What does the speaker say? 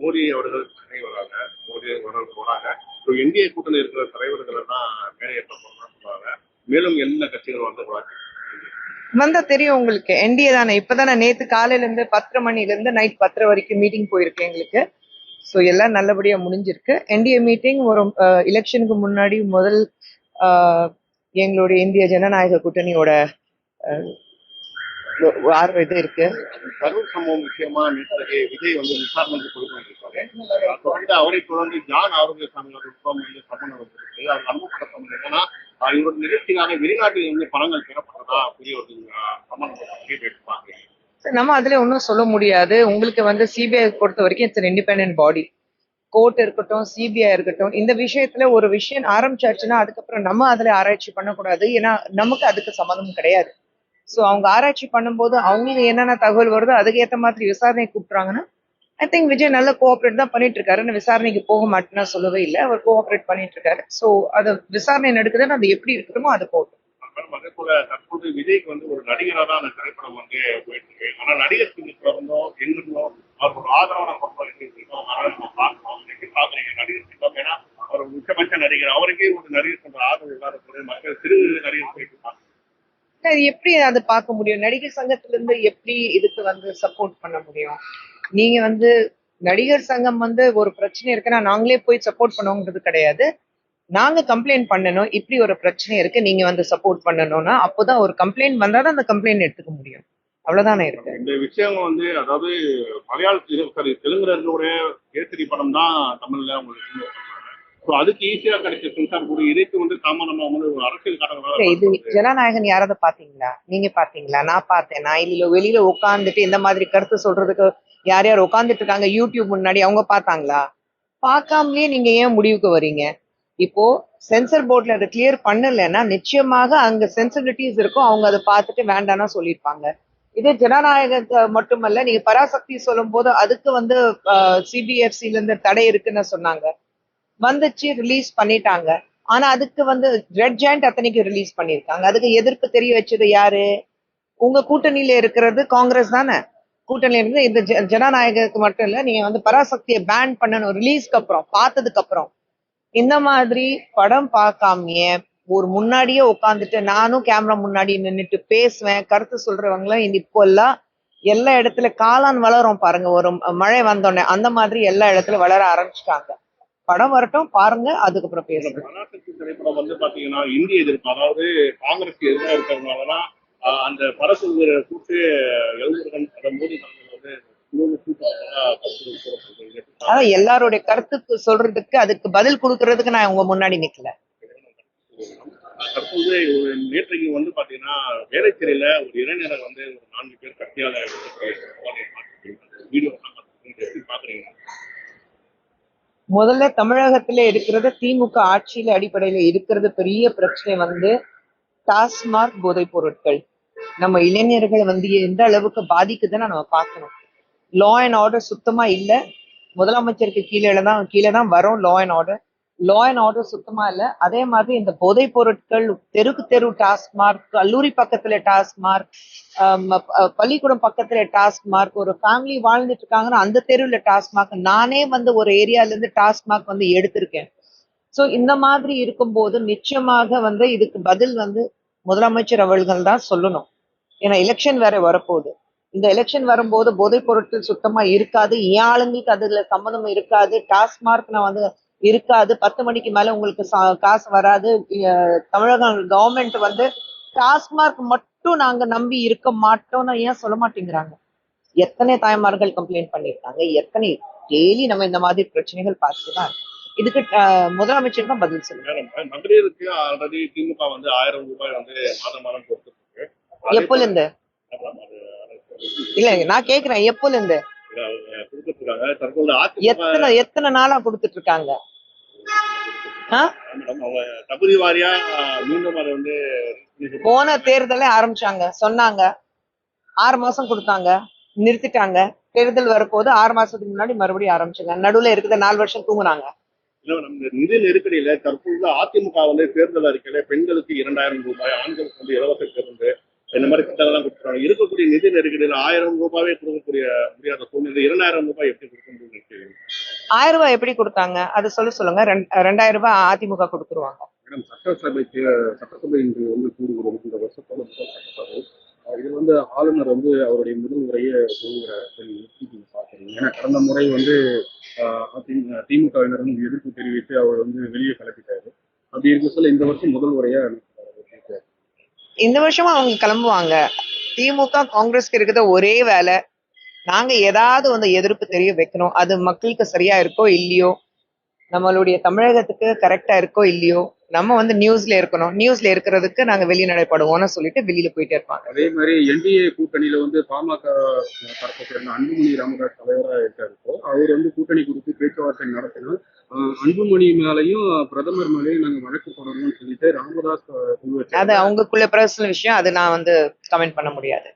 மோடி அவர்கள் சென்னை வராங்க மோடி அவர்கள் போறாங்க. இப்போ என்டிஏ கூட்டணி இருக்கிற தலைவர்கள் எல்லாம் மேலேற்ற போறோம்னு சொல்றாங்க. மேலும் என்ன கட்சிகள் வந்து போறாங்க வந்தா தெரியும் உங்களுக்கு. என்டிஏ தானே. இப்பதானே நேத்து காலையில இருந்து பத்தரை மணில இருந்து நைட் பத்தரை வரைக்கும் மீட்டிங் போயிருக்கு எங்களுக்கு. ஸோ எல்லாம் நல்லபடியா முடிஞ்சிருக்கு. என்டிஏ மீட்டிங் ஒரு எலெக்ஷனுக்கு முன்னாடி முதல் எங்களுடைய இந்திய ஜனநாயக கூட்டணியோட வார இது இருக்கு. கரூர் சம்பவம் விஷயமா நேற்று விஜய் வந்து விசாரணைக்கு கொடுக்க தொடர்ந்து அவரை தொடர்ந்து ஜான் ஆரோக்கியசாமி நுட்பம் வந்து சம்மன் வந்திருக்கு அது அனுப்பப்பட்ட சம்மன். என்னன்னா இவரோட நிகழ்ச்சிக்காக வெளிநாட்டில் இருந்து பணங்கள் பெறப்பட்டதா பெரிய ஒரு சம்மன் கேட்டுப்பாங்க So, நம்ம அதுல ஒன்றும் சொல்ல முடியாது. உங்களுக்கு வந்து சிபிஐ பொறுத்த வரைக்கும் இட்ஸ் இண்டிபெண்டன்ட் பாடி கோர்ட் இருக்கட்டும் சிபிஐ இருக்கட்டும் இந்த விஷயத்துல ஒரு விஷயம் ஆரம்பிச்சாச்சுன்னா அதுக்கப்புறம் நம்ம அதுல ஆராய்ச்சி பண்ணக்கூடாது. ஏன்னா நமக்கு அதுக்கு சம்மந்தம் கிடையாது. ஸோ அவங்க ஆராய்ச்சி பண்ணும்போது அவங்களுக்கு என்னென்ன தகவல் வருதோ அதுக்கு ஏற்ற மாதிரி விசாரணை கூப்பிட்றாங்கன்னா ஐ திங்க் விஜய் நல்ல கோஆப்ரேட் தான் பண்ணிட்டு இருக்காரு விசாரணைக்கு போக மாட்டேன்னா சொல்லவே இல்லை. அவர் கோஆப்ரேட் பண்ணிட்டு இருக்காரு ஸோ அதை விசாரணை நடக்குதுன்னு அது எப்படி இருக்கணுமோ அது போகட்டும் மேடம். அதே போல தற்போது விஜய்க்கு வந்து ஒரு நடிகராக தான் அந்த திரைப்படம் வந்து போயிட்டு இருக்கு ஆனா நடிகர் சங்கத்துல இருந்தோம் எங்கிருந்தோம் அவர் ஒரு ஆதரவான பொறுப்பை இருக்கோம் அதனால நம்ம பார்க்கணும். இன்னைக்கு பாக்குறீங்க நடிகர் சங்கம் ஏன்னா அவர் ஒரு முக்கியமற்ற நடிகர். அவருக்கே ஒரு நடிகர் சங்க ஆதரவு இல்லாத மக்கள் சிறு நடிகர் போயிட்டு இருக்காங்க அது எப்படி அதை பார்க்க முடியும்? நடிகர் சங்கத்துல இருந்து எப்படி இதுக்கு வந்து சப்போர்ட் பண்ண முடியும்? நீங்க வந்து நடிகர் சங்கம் வந்து ஒரு பிரச்சனை இருக்குன்னா நாங்களே போய் சப்போர்ட் பண்ணுவோங்கிறது கிடையாது. நாங்க கம்ப்ளைண்ட் பண்ணணும். இப்படி ஒரு பிரச்சனை இருக்கு நீங்க வந்து சப்போர்ட் பண்ணணும்னா அப்போதான் ஒரு கம்ப்ளைண்ட் வந்தாதான் அந்த கம்ப்ளைண்ட் எடுத்துக்க முடியும். அவ்வளவுதானே இருக்கு. இந்த விஷயம் வந்து அதாவது மலையாள சாரி தெலுங்குடைய கேசரி படம் தான் தமிழ்ல உங்களுக்கு அதுக்கு ஈஸியா கிடைச்ச சென்சார் கூட இதுக்கு வந்து தாமதமா வந்து ஒரு அரசியல் இது ஜனநாயகன் யாராவது பாத்தீங்களா நீங்க பாத்தீங்களா நான் பார்த்தேன். நான் இல்ல வெளியில உட்காந்துட்டு இந்த மாதிரி கருத்து சொல்றதுக்கு யார் யார் உட்காந்துட்டு இருக்காங்க? யூடியூப் முன்னாடி அவங்க பார்த்தாங்களா? பார்க்காமலே நீங்க ஏன் முடிவுக்கு வர்றீங்க இப்போ சென்சர் போர்ட்ல அதை கிளியர் பண்ணலைன்னா நிச்சயமாக அங்க சென்சிபிலிட்டிஸ் இருக்கும் அவங்க அதை பார்த்துட்டு வேண்டாம்னா சொல்லியிருப்பாங்க. இது ஜனநாயக மட்டுமல்ல நீங்க பராசக்தி சொல்லும் போது அதுக்கு வந்து சிபிஎஃப்சில இருந்து தடை இருக்குன்னு சொன்னாங்க. வந்துச்சு ரிலீஸ் பண்ணிட்டாங்க. ஆனா அதுக்கு வந்து ரெட் ஜாயிண்ட் அத்தனைக்கு ரிலீஸ் பண்ணியிருக்காங்க. அதுக்கு எதிர்ப்பு தெரிய வச்சது யாரு? உங்க கூட்டணியில இருக்கிறது காங்கிரஸ் தானே? கூட்டணியில இருந்து இந்த ஜனநாயகத்துக்கு மட்டும் இல்ல நீங்க வந்து பராசக்தியை பேன் பண்ணணும் ரிலீஸ்க்கு அப்புறம் பார்த்ததுக்கு அப்புறம். இந்த மாதிரி படம் பார்க்காமயே ஒரு முன்னாடியே உட்காந்துட்டு நானும் கேமரா முன்னாடி நின்னுட்டு பேசுவேன் கருத்து சொல்றவங்களாம் இப்போ எல்லாம் எல்லா இடத்துல காளான் வளரும் பாருங்க ஒரு மழை வந்தோடனே அந்த மாதிரி எல்லா இடத்துல வளர ஆரம்பிச்சிட்டாங்க. படம் வரட்டும் பாருங்க அதுக்கப்புறம் பேசுங்க திரைப்படம் வந்து பாத்தீங்கன்னா இந்திய எதிர்ப்பு. அதாவது காங்கிரஸ் எதிராக இருக்கிறதுனாலதான் அந்த பரசுகிற கூட்டு எழுதுறன் மோடி வந்து. அதான் எல்லாருடைய கருத்துக்கு சொல்றதுக்கு அதுக்கு பதில் கொடுக்கறதுக்கு நான் உங்க முன்னாடி நிக்கல. தற்போது ஒரு நேற்றைக்கு வந்து பாத்தீங்கன்னா வேலைச்சிறையில ஒரு இளைஞரை வந்து ஒரு நான்கு பேர் கட்டியால வீடியோ எப்படி பாக்குறீங்க முதல்ல தமிழகத்துல இருக்கிறது திமுக ஆட்சியில அடிப்படையில இருக்கிறது பெரிய பிரச்சனை வந்து டாஸ்மாக் போதைப் பொருட்கள். நம்ம இளைஞர்கள் வந்து எந்த அளவுக்கு பாதிக்குதுன்னு நம்ம பார்க்கணும். லா அண்ட் ஆர்டர் சுத்தமா இல்ல. முதலமைச்சருக்கு கீழே தான் கீழே தான் வரும் law and order law and order சுத்தமா இல்ல. அதே மாதிரி இந்த போதைப் பொருட்கள் தெருக்கு தெரு டாஸ்மார்க் கல்லூரி பக்கத்துல டாஸ்மார்க் மார்க் பள்ளிக்கூடம் பக்கத்துல டாஸ்மார்க் ஒரு ஃபேமிலி வாழ்ந்துட்டு இருக்காங்கன்னா அந்த தெருவுல டாஸ்மாக் நானே வந்து ஒரு ஏரியால இருந்து டாஸ்மாக் வந்து எடுத்திருக்கேன். சோ இந்த மாதிரி இருக்கும்போது நிச்சயமாக வந்து இதுக்கு பதில் வந்து முதலமைச்சர் அவர்கள் தான் சொல்லணும். ஏன்னா எலெக்ஷன் வேற வரப்போகுது. இந்த எலெக்ஷன் வரும்போது போதைப் பொருட்கள் சுத்தமா இருக்காது. ஏன் ஆளுங்களுக்கு அதுல சம்மந்தம் இருக்காது. டாஸ்மார்க் நான் வந்து இருக்காது. பத்து மணிக்கு மேல உங்களுக்கு காசு வராது. தமிழக கவர்மெண்ட் வந்து டாஸ்மார்க் மட்டும் நாங்க நம்பி இருக்க மாட்டோம்னு ஏன் சொல்ல மாட்டேங்கிறாங்க? எத்தனை தாய்மார்கள் கம்ப்ளைண்ட் பண்ணியிருக்காங்க? எத்தனை டெய்லி நம்ம இந்த மாதிரி பிரச்சனைகள் பார்த்துட்டு தான் இருக்கோம். இதுக்கு முதலமைச்சர் தான் பதில் சொல்லுங்க மகளிருக்கு ஆல்ரெடி திமுக வந்து ஆயிரம் ரூபாய் வந்து மாதம் மாதம் கொடுத்துருக்கு எப்போல இருந்து இல்ல நான் கேக்குறேன். எப்போல இருந்து தற்போது அதிமுக எத்தனை எத்தனை நாளா கொடுத்துட்டு இருக்காங்க தகுதி வாரியா மீண்டும் அதை வந்து போன தேர்தலே ஆரம்பிச்சாங்க. சொன்னாங்க. ஆறு மாசம் கொடுத்தாங்க. நிறுத்திட்டாங்க. தேர்தல் வரப்போது ஆறு மாசத்துக்கு முன்னாடி மறுபடியும் ஆரம்பிச்சாங்க. நடுவுல இருக்கிற நாலு வருஷம் தூங்குனாங்க. நிதி நெருக்கடியில தற்போது அதிமுக வந்து தேர்தல் அறிக்கையில பெண்களுக்கு இரண்டாயிரம் ரூபாய் ஆண்களுக்கு வந்து இலவச பேருந்து இந்த மாதிரி திட்டங்கள்லாம் இருக்கக்கூடிய நிதி நெருக்கடியில ஆயிரம் ரூபாவே கொடுக்கக்கூடிய முடியாத சூழ்நிலை இரண்டாயிரம் ரூபாய் எப்படி கொடுக்க முடியும்? ஆயிரம் ரூபாய் எப்படி கொடுத்தாங்க? அது சொல்ல சொல்லுங்க. ரெண்டு- ரெண்டாயிரம் ரூபாய் அதிமுக கொடுத்துருவாங்க. மேடம் சட்டசபைக்கு சட்டசபை இன்று வந்து கூடுகிறது. இந்த வருஷத்தோட முதல் சட்டசபை. இது வந்து ஆளுநர் வந்து அவருடைய முதல் முறையை நீங்க பாக்குறீங்க ஏன்னா கடந்த முறை வந்து திமுகவினர் எதிர்ப்பு தெரிவித்து அவர் வந்து வெளியே கிளப்பிட்டாரு அப்படி இருக்க சொல்ல இந்த வருஷம் முதல் முறையா அனுப்புறாரு. இந்த வருஷமும் அவங்க கிளம்புவாங்க. திமுக காங்கிரஸ்க்கு இருக்கிற ஒரே வேலை. நாங்க ஏதாவது வந்து எதிர்ப்பு தெரிய வைக்கணும். அது மக்களுக்கு சரியா இருக்கோ இல்லையோ? நம்மளுடைய தமிழகத்துக்கு கரெக்டா இருக்கோ இல்லையோ? நம்ம வந்து நியூஸ்ல இருக்கணும். நியூஸ்ல இருக்கிறதுக்கு நாங்க வெளிநடைப்படுவோம்னு சொல்லிட்டு வெளியில போயிட்டே இருப்பாங்க. அதே மாதிரி என்டிஏ கூட்டணியில வந்து பாமக தரப்பை சேர்ந்த அன்புமணி ராமதாஸ் தலைவரா இருக்காரு அவர் வந்து கூட்டணி குறித்து பேச்சுவார்த்தை நடத்தினா அஹ், அன்புமணி மேலையும் பிரதமர் மேலேயும் நாங்க வழக்கு போடணும்னு சொல்லிட்டு ராமதாஸ். அது அவங்களுக்குள்ள பர்சனல் விஷயம். அது நான் வந்து கமெண்ட் பண்ண முடியாது.